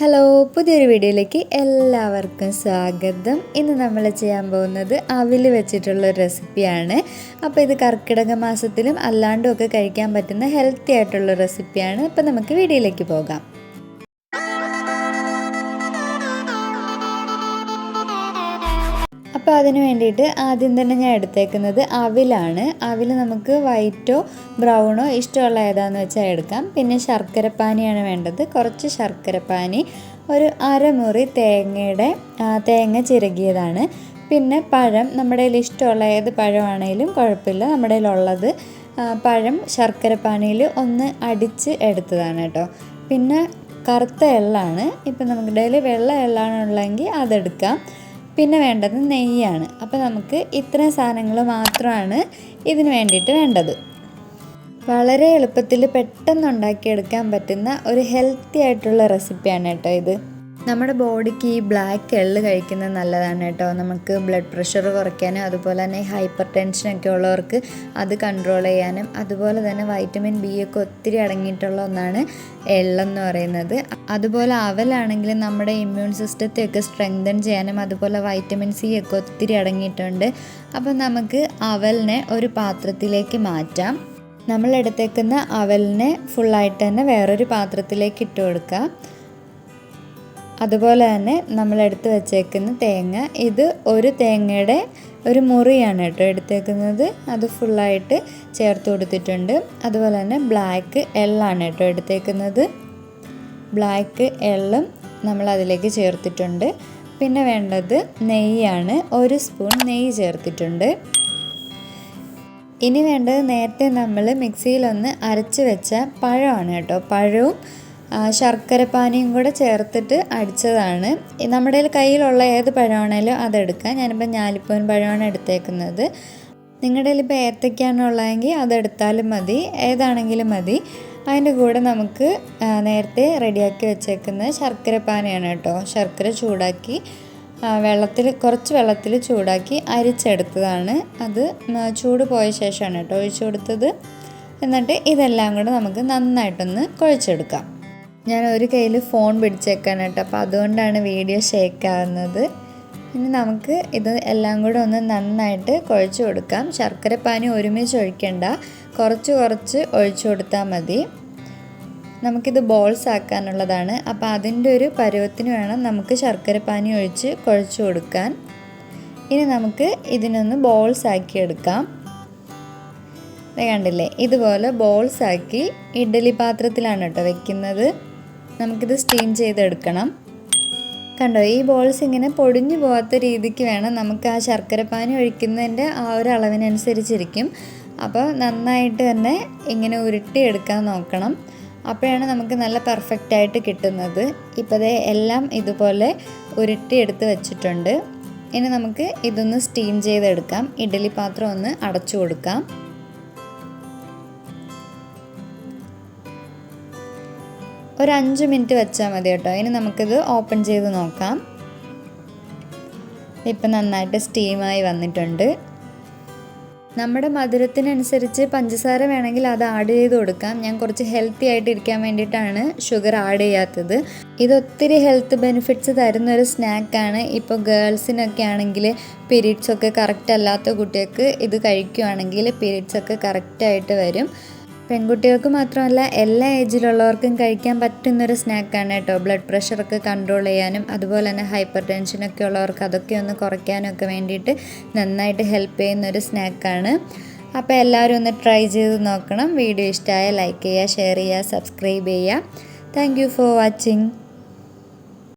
Hello പുതിയൊരു വീഡിയോയിലേക്ക് എല്ലാവർക്കും സ്വാഗതം. ഇന്ന് നമ്മൾ ചെയ്യാൻ പോകുന്നത് അവിൽ വെച്ചിട്ടുള്ള റെസിപ്പിയാണ്. അപ്പോൾ ഇത് കർക്കിടക മാസത്തിലും അല്ലാണ്ടും ഒക്കെ കഴിക്കാൻ പറ്റുന്ന ഹെൽത്തി ആയിട്ടുള്ള റെസിപ്പിയാണ്. അപ്പോൾ നമുക്ക് വീഡിയോയിലേക്ക് പോകാം. അപ്പോൾ അതിന് വേണ്ടിയിട്ട് ആദ്യം തന്നെ ഞാൻ എടുത്തേക്കുന്നത് അവിലാണ്. അവിൽ നമുക്ക് വൈറ്റോ ബ്രൗണോ ഇഷ്ടമുള്ള ഏതാണെന്ന് വെച്ചാൽ എടുക്കാം. പിന്നെ ശർക്കരപ്പാനിയാണ് വേണ്ടത്. കുറച്ച് ശർക്കരപ്പാനി ഒരു അരമുറി തേങ്ങയുടെ തേങ്ങ ചിരകിയതാണ്. പിന്നെ പഴം നമ്മുടെ കയ്യിൽ ഇഷ്ടമുള്ള ഏത് പഴമാണെങ്കിലും കുഴപ്പമില്ല. നമ്മുടെ കയ്യിലുള്ളത് പഴം ശർക്കരപ്പാനിയിൽ ഒന്ന് അടിച്ച് എടുത്തതാണ് കേട്ടോ. പിന്നെ കറുത്ത എള്ളാണ്. ഇപ്പം നമ്മുടെ കയ്യിൽ വെള്ള എള്ളാണുള്ളതെങ്കിൽ അതെടുക്കാം. പിന്നെ വേണ്ടത് നെയ്യാണ്. അപ്പോൾ നമുക്ക് ഇത്രയും സാധനങ്ങൾ മാത്രമാണ് ഇതിന് വേണ്ടിയിട്ട് വേണ്ടത്. വളരെ എളുപ്പത്തിൽ പെട്ടെന്ന് ഉണ്ടാക്കിയെടുക്കാൻ പറ്റുന്ന ഒരു ഹെൽത്തി ആയിട്ടുള്ള റെസിപ്പിയാണ് കേട്ടോ ഇത്. നമ്മുടെ ബോഡിക്ക് ഈ ബ്ലാക്ക് എള്ള് കഴിക്കുന്നത് നല്ലതാണ് കേട്ടോ. നമുക്ക് ബ്ലഡ് പ്രഷർ കുറയ്ക്കാനും അതുപോലെ തന്നെ ഹൈപ്പർ ടെൻഷനൊക്കെ ഉള്ളവർക്ക് അത് കൺട്രോൾ ചെയ്യാനും അതുപോലെ തന്നെ വൈറ്റമിൻ ബി ഒക്കെ ഒത്തിരി അടങ്ങിയിട്ടുള്ള ഒന്നാണ് എള്ളെന്ന് പറയുന്നത്. അതുപോലെ അവലാണെങ്കിൽ നമ്മുടെ ഇമ്മ്യൂൺ സിസ്റ്റത്തെ ഒക്കെ സ്ട്രെങ്തൻ ചെയ്യാനും അതുപോലെ വൈറ്റമിൻ സി ഒക്കെ ഒത്തിരി അടങ്ങിയിട്ടുണ്ട്. അപ്പോൾ നമുക്ക് അവലിനെ ഒരു പാത്രത്തിലേക്ക് മാറ്റാം. നമ്മളെടുത്തേക്കുന്ന അവലിനെ ഫുള്ളായിട്ട് തന്നെ വേറൊരു പാത്രത്തിലേക്ക് ഇട്ട് കൊടുക്കുക അതുപോലെ തന്നെ നമ്മൾ എടുത്ത് വെച്ചേക്കുന്ന തേങ്ങ. ഇത് ഒരു തേങ്ങയുടെ ഒരു മുറിയാണ് കേട്ടോ എടുത്തേക്കുന്നത്. അത് ഫുള്ളായിട്ട് ചേർത്ത് കൊടുത്തിട്ടുണ്ട്. അതുപോലെ തന്നെ ബ്ലാക്ക് എള്ളാണ് കേട്ടോ എടുത്തേക്കുന്നത്. ബ്ലാക്ക് എള്ളും നമ്മൾ അതിലേക്ക് ചേർത്തിട്ടുണ്ട്. പിന്നെ വേണ്ടത് നെയ്യാണ്. ഒരു സ്പൂൺ നെയ്യ് ചേർത്തിട്ടുണ്ട്. ഇനി വേണ്ടത് നേരത്തെ നമ്മൾ മിക്സിയിലൊന്ന് അരച്ച് വെച്ച പഴമാണ് കേട്ടോ. പഴവും ശർക്കരപ്പാനിയും കൂടെ ചേർത്തിട്ട് അടിച്ചതാണ്. നമ്മുടെ കയ്യിലുള്ള ഏത് പഴമാണേലും അതെടുക്കാം ഞാനിപ്പോൾ ഞാലിപ്പൂൻ പഴമാണ് എടുത്തേക്കുന്നത്. നിങ്ങളുടെ കയ്യിൽ ഇപ്പോൾ ഏത്തയ്ക്കാണുള്ളതെങ്കിൽ അതെടുത്താലും മതി. ഏതാണെങ്കിലും മതി. അതിന്റെ കൂടെ നമുക്ക് നേരത്തെ റെഡിയാക്കി വെച്ചേക്കുന്ന ശർക്കരപ്പാനയാണ് കേട്ടോ. ശർക്കര ചൂടാക്കി വെള്ളത്തിൽ കുറച്ച് വെള്ളത്തിൽ ചൂടാക്കി അരിച്ചെടുത്തതാണ്. അത് ചൂട് പോയ ശേഷമാണ് കേട്ടോ ഒഴിച്ചു കൊടുത്തത്. എന്നിട്ട് ഇതെല്ലാം കൂടെ നമുക്ക് നന്നായിട്ടൊന്ന് കുഴച്ചെടുക്കാം. ഞാൻ ഒരു കയ്യിൽ ഫോൺ പിടിച്ചേക്കാണ് കേട്ടോ. അപ്പോൾ അതുകൊണ്ടാണ് വീഡിയോ ഷേക്ക് ആവുന്നത് ഇനി നമുക്ക് ഇത് എല്ലാം കൂടെ ഒന്ന് നന്നായിട്ട് കുഴച്ച് കൊടുക്കാം. ശർക്കര പാനി ഒരുമിച്ച് ഒഴിക്കണ്ട. കുറച്ച് കുറച്ച് ഒഴിച്ചു കൊടുത്താൽ മതി. നമുക്കിത് ബോൾസ് ആക്കാനുള്ളതാണ്. അപ്പോൾ അതിന്റെ ഒരു പരുവത്തിന് വേണം നമുക്ക് ശർക്കര പാനി ഒഴിച്ച് കുഴച്ച് കൊടുക്കാൻ. ഇനി നമുക്ക് ഇതിനൊന്ന് ബോൾസ് ആക്കി എടുക്കാം. കണ്ടില്ലേ? ഇതുപോലെ ബോൾസ് ആക്കി ഇഡ്ഡലി പാത്രത്തിലാണ് കേട്ടോ വെക്കുന്നത്. നമുക്കിത് സ്റ്റീം ചെയ്തെടുക്കണം. കണ്ടോ ഈ ബോൾസ് ഇങ്ങനെ പൊടിഞ്ഞു പോകാത്ത രീതിക്ക് വേണം നമുക്ക് ആ ശർക്കര പാനി ഒഴിക്കുന്നതിന്റെ ആ ഒരു അളവിനനുസരിച്ചിരിക്കും. അപ്പോൾ നന്നായിട്ട് തന്നെ ഇങ്ങനെ ഉരുട്ടി എടുക്കാൻ നോക്കണം. അപ്പോഴാണ് നമുക്ക് നല്ല പെർഫെക്റ്റ് ആയിട്ട് കിട്ടുന്നത്. ഇപ്പോൾ എല്ലാം ഇതുപോലെ ഉരുട്ടി എടുത്ത് വെച്ചിട്ടുണ്ട്. ഇനി നമുക്ക് ഇതൊന്ന് സ്റ്റീം ചെയ്തെടുക്കാം. ഇഡ്ഡലി പാത്രം ഒന്ന് അടച്ചു കൊടുക്കാം. ഒരു അഞ്ച് മിനിറ്റ് വെച്ചാൽ മതി കേട്ടോ. ഇനി നമുക്കിത് ഓപ്പൺ ചെയ്ത് നോക്കാം. ഇപ്പം നന്നായിട്ട് സ്റ്റീമായി വന്നിട്ടുണ്ട്. നമ്മുടെ മധുരത്തിനനുസരിച്ച് പഞ്ചസാര വേണമെങ്കിൽ അത് ആഡ് ചെയ്ത് കൊടുക്കാം. ഞാൻ കുറച്ച് ഹെൽത്തി ആയിട്ട് ഇരിക്കാൻ വേണ്ടിയിട്ടാണ് ഷുഗർ ആഡ് ചെയ്യാത്തത്. ഇത് ഒത്തിരി ഹെൽത്ത് ബെനിഫിറ്റ്സ് തരുന്ന ഒരു സ്നാക്കാണ് ഇപ്പോൾ ഗേൾസിനൊക്കെ ആണെങ്കിൽ പീരീഡ്സൊക്കെ കറക്റ്റ് അല്ലാത്ത കുട്ടികൾക്ക് ഇത് കഴിക്കുകയാണെങ്കിൽ പീരീഡ്സൊക്കെ കറക്റ്റായിട്ട് വരും. പെൺകുട്ടികൾക്ക് മാത്രമല്ല എല്ലാ ഏജിലുള്ളവർക്കും കഴിക്കാൻ പറ്റുന്നൊരു സ്നാക്കാണ് കേട്ടോ. ബ്ലഡ് പ്രഷറൊക്കെ കൺട്രോൾ ചെയ്യാനും അതുപോലെ തന്നെ ഹൈപ്പർ ടെൻഷനൊക്കെ ഉള്ളവർക്ക് അതൊക്കെ ഒന്ന് കുറയ്ക്കാനും ഒക്കെ വേണ്ടിയിട്ട് നന്നായിട്ട് ഹെൽപ്പ് ചെയ്യുന്നൊരു സ്നാക്കാണ്. അപ്പോൾ എല്ലാവരും ഒന്ന് ട്രൈ ചെയ്ത് നോക്കണം. വീഡിയോ ഇഷ്ടമായ ലൈക്ക് ചെയ്യുക ഷെയർ ചെയ്യുക സബ്സ്ക്രൈബ് ചെയ്യുക. Thank for watching